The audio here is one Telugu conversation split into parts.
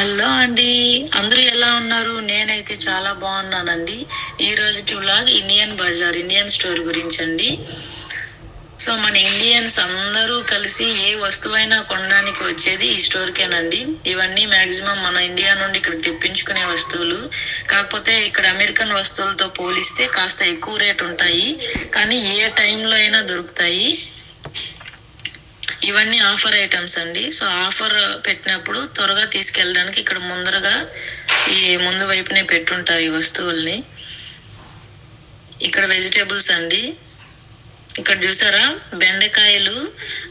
హలో అండి. అందరూ ఎలా ఉన్నారు? నేనైతే చాలా బాగున్నానండి. ఈ రోజు vlog Indian bazaar Indian store గురించి అండి సో మన ఇండియన్స్ అందరూ కలిసి ఏ వస్తువైనా కొనడానికి వచ్చేది ఈ స్టోర్కేనండి. ఇవన్నీ మాక్సిమం మన ఇండియా నుండి ఇక్కడ తెప్పించుకునే వస్తువులు. కాకపోతే ఇక్కడ అమెరికన్ వస్తువులతో పోలిస్తే కాస్త ఎక్కువ రేట్ ఉంటాయి. కానీ ఏ టైంలో అయినా దొరుకుతాయి. ఇవన్నీ ఆఫర్ ఐటమ్స్ అండి. సో ఆఫర్ పెట్టినప్పుడు త్వరగా తీసుకెళ్ళడానికి ఇక్కడ ముందరగా ఈ ముందు వైపునే పెట్టుంటారు ఈ వస్తువుల్ని. ఇక్కడ వెజిటేబుల్స్ అండి. ఇక్కడ చూసారా? బెండకాయలు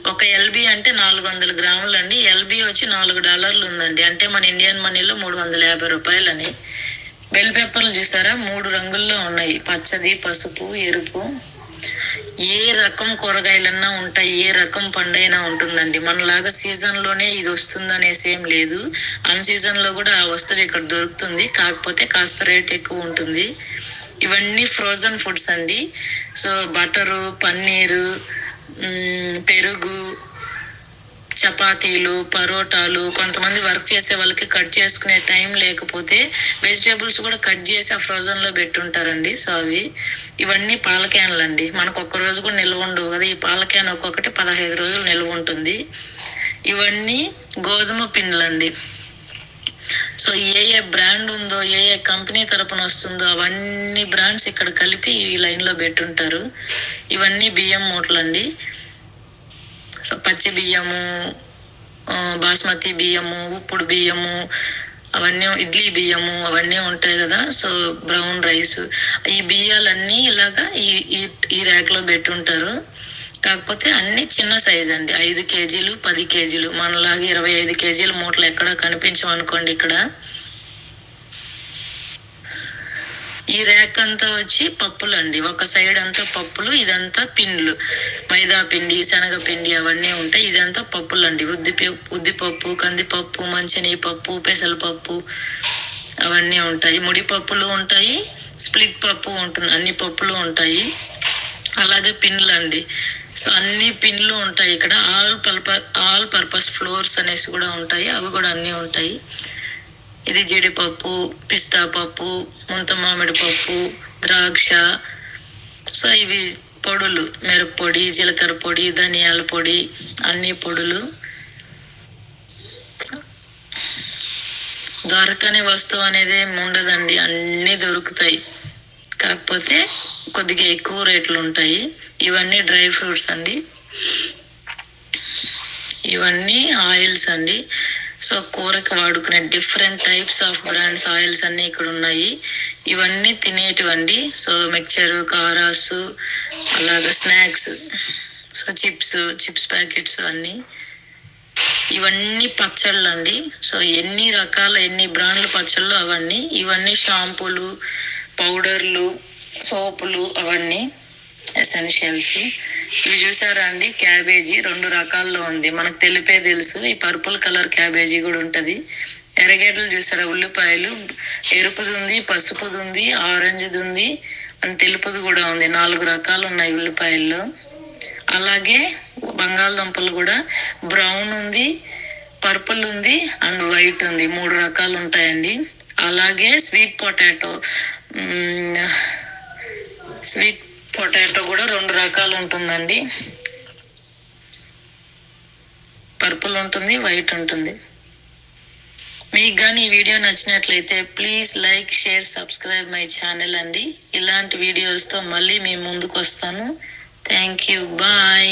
ఒక ఎల్బి అంటే నాలుగు వందల గ్రాములు అండి ఎల్బి వచ్చి నాలుగు డాలర్లు ఉందండి. అంటే మన ఇండియన్ మనీలో మూడు వందల యాభై రూపాయలని. బెల్ పేపర్లు చూసారా? మూడు రంగుల్లో ఉన్నాయి. పచ్చది పసుపు ఎరుపు. ఏ రకం కూరగాయలన్నా ఉంటాయి ఏ రకం పండైనా ఉంటుందండి. మనలాగా సీజన్లోనే ఇది వస్తుంది అనేసి ఏం లేదు. అన్ సీజన్లో కూడా ఆ వస్తువు ఇక్కడ దొరుకుతుంది. కాకపోతే కాస్త రేట్ ఎక్కువ ఉంటుంది. ఇవన్నీ ఫ్రోజన్ ఫుడ్స్ అండి. సో బటరు పన్నీరు పెరుగు చపాతీలు పరోటాలు కొంతమంది వర్క్ చేసే వాళ్ళకి కట్ చేసుకునే టైం లేకపోతే వెజిటేబుల్స్ కూడా కట్ చేసి ఆ ఫ్రోజన్లో పెట్టుంటారండి. సో అవి ఇవన్నీ పాల క్యాన్లు అండి మనకు ఒక్క రోజు కూడా నిల్వ ఉండవు కదా. ఈ పాల క్యాన్ ఒక్కొక్కటి పదహైదు రోజులు నిల్వ ఉంటుంది. ఇవన్నీ గోధుమ పిండ్లండి. సో ఏ ఏ బ్రాండ్ ఉందో ఏ ఏ కంపెనీ తరపున వస్తుందో అవన్నీ బ్రాండ్స్ ఇక్కడ కలిపి ఈ లైన్లో పెట్టుంటారు. ఇవన్నీ బియ్యం మూటలండి. అండి పచ్చి బియ్యము బాస్మతి బియ్యము ఉప్పుడు బియ్యము అవన్నీ ఇడ్లీ బియ్యము అవన్నీ ఉంటాయి కదా. So brown rice. ఈ బియ్యాలన్నీ ఇలాగా ఈ ఈ ఈ ర్యాక్లో పెట్టుంటారు. కాకపోతే అన్ని చిన్న సైజ్ అండి. ఐదు కేజీలు పది కేజీలు. మనలాగా ఇరవై ఐదు కేజీల మూటలు ఎక్కడ కనిపించవు అనుకోండి ఇక్కడ. ఈ ర్యాక్ అంతా వచ్చి పప్పులు అండి ఒక సైడ్ అంతా పప్పులు ఇదంతా పిండ్లు. మైదా పిండి శనగ పిండి అవన్నీ ఉంటాయి. ఇదంతా పప్పులు అండి ఉద్దిపప్పు ఉద్దిపప్పు కందిపప్పు మంచినీళ్ళ పప్పు పెసలపప్పు అవన్నీ ఉంటాయి. ముడి పప్పులు ఉంటాయి. స్ప్లిట్ పప్పు ఉంటుంది. అన్ని పప్పులు ఉంటాయి. అలాగే పిన్లు అండి సో అన్ని పిన్లు ఉంటాయి ఇక్కడ. All purpose all purpose flours అనేసి కూడా ఉంటాయి. అవి కూడా అన్నీ ఉంటాయి. ఇది జీడిపప్పు పిస్తా పప్పు ముంత మామిడి పప్పు ద్రాక్ష. సో ఇవి పొడులు మిరప్పొడి జీలకర్ర పొడి ధనియాల పొడి అన్ని పొడులు. దొరకని వస్తువు అనేది ఏం ఉండదండి అన్నీ దొరుకుతాయి. కాకపోతే కొద్దిగా ఎక్కువ రేట్లు ఉంటాయి. ఇవన్నీ డ్రై ఫ్రూట్స్ అండి. ఇవన్నీ ఆయిల్స్ అండి. సో కూరకి వాడుకునే different types of brands oils అన్ని ఇక్కడ ఉన్నాయి. ఇవన్నీ తినేటివండి. సో మిక్చర్ కారాస్ అలాగే snacks so chips chips packets అన్నీ. ఇవన్నీ పచ్చళ్ళు అండి సో ఎన్ని రకాల ఎన్ని బ్రాండ్ల పచ్చళ్ళు అవన్నీ. ఇవన్నీ షాంపూలు పౌడర్లు సోపులు అవన్నీ. ఎసెన్షియల్స్ ఇవి చూసారా అండి? క్యాబేజీ రెండు రకాల్లో ఉంది. మనకు తెలిపే తెలుసు. ఈ పర్పుల్ కలర్ క్యాబేజీ కూడా ఉంటుంది. ఎర్రగడ్డలు చూసారా? ఉల్లిపాయలు. ఎరుపుది ఉంది పసుపుది ఉంది ఆరెంజ్ది ఉంది అని తెలుపుది కూడా ఉంది. నాలుగు రకాలు ఉన్నాయి ఉల్లిపాయల్లో. అలాగే బంగాళదుంపలు కూడా బ్రౌన్ ఉంది పర్పుల్ ఉంది అండ్ వైట్ ఉంది. మూడు రకాలు ఉంటాయండి. అలాగే స్వీట్ పొటాటో స్వీట్ పొటాటో కూడా రెండు రకాలు ఉంటుందండి. పర్పుల్ ఉంటుంది వైట్ ఉంటుంది. మీకు కానీ ఈ వీడియో నచ్చినట్లయితే please like share subscribe my channel అండి. ఇలాంటి వీడియోస్తో మళ్ళీ మీ ముందుకు వస్తాను థ్యాంక్ యూ బాయ్.